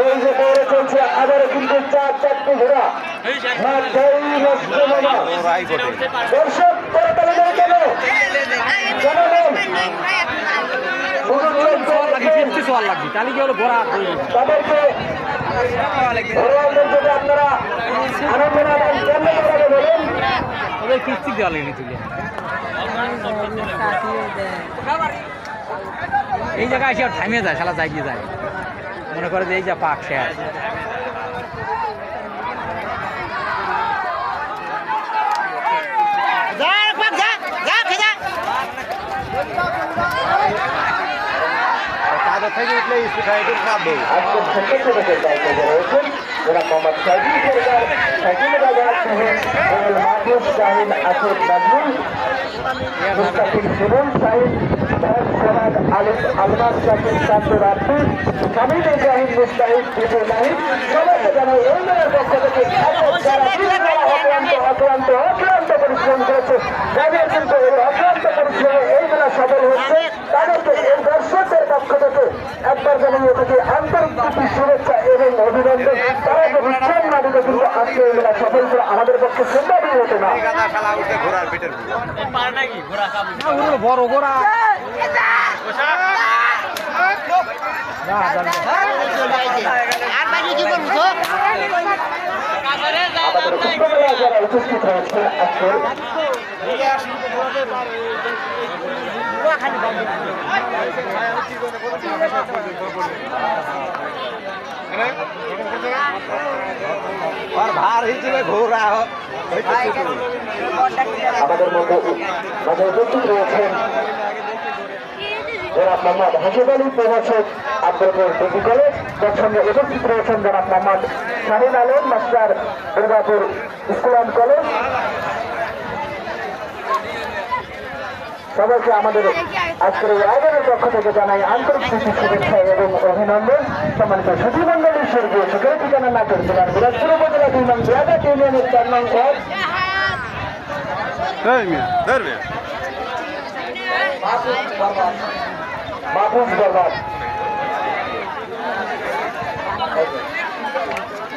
এই যে দৌড়ে চলছে আবারও কিন্তু চার চারটি ঘোড়া। দর্শক দেয় কেন তাহলে কি হলো ঘোরা তাদেরকে ঘরোয়াদের যদি আপনারা আনন্দ না পান কেন করে বলেন ওদের কিস্তি দেওয়া লাগেনি তুলে এই জায়গায় এসে আর থামিয়ে যায় শালা জাগিয়ে যায়। মনে করে যে এই যা পাক শেষ আজকের সদস্যদের দায়িত্বে রয়েছেন যারা মোহাম্মদ সাইদুল সরকার সাইদুল বাজার সোহেল মাহবুব শাহিন আসিফ নাজমুল মুস্তাকিম শাহিন ভাস সমাদ আলিম আলমাস শাকিব শামসুর আব্দুল হামিদ ইব্রাহিম মুস্তাহিদ বিপুল নাহিদ সবাইকে জানাই এই মেলার পক্ষ থেকে অক্লান্ত অক্লান্ত পরিশ্রম করেছে যাদের কিন্তু এই অক্লান্ত পরিশ্রমে এই মেলা সফল হচ্ছে তাদেরকে শুভেচ্ছা এবং অভিনন্দন তারা দিলে কিন্তু আজকে এই মেলা আমাদের পক্ষে সম্ভবই হতো না। না বড় গোড়া না, জানি না। আমাদের মধ্যে মাঝে উপস্থিত রয়েছেন জনাব মোহাম্মদ হাসিব আলী, প্রভাষক আব্দুলপুর ডিগ্রি রয়েছেন জনাব Mohammad Shahin Alam, master Durgapur school and college. সবাইকে আমাদের আজকের এই আয়োজনের পক্ষ থেকে জানাই আন্তরিক প্রীতি শুভেচ্ছা এবং অভিনন্দন। সম্মানিত সচিবমন্ডলীর স্বর্গীয় সুখের ঠিকানা না করে জেলার দিনাজপুর উপজেলা দুই নং বিরাট ইউনিয়নের চার নং ওয়ার্ড মাহফুজ বরবাদ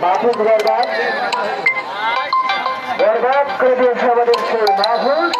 মাহফুজ বরবাদ বরবাদ করে দিয়েছে আমাদের সেই মাহফুজ।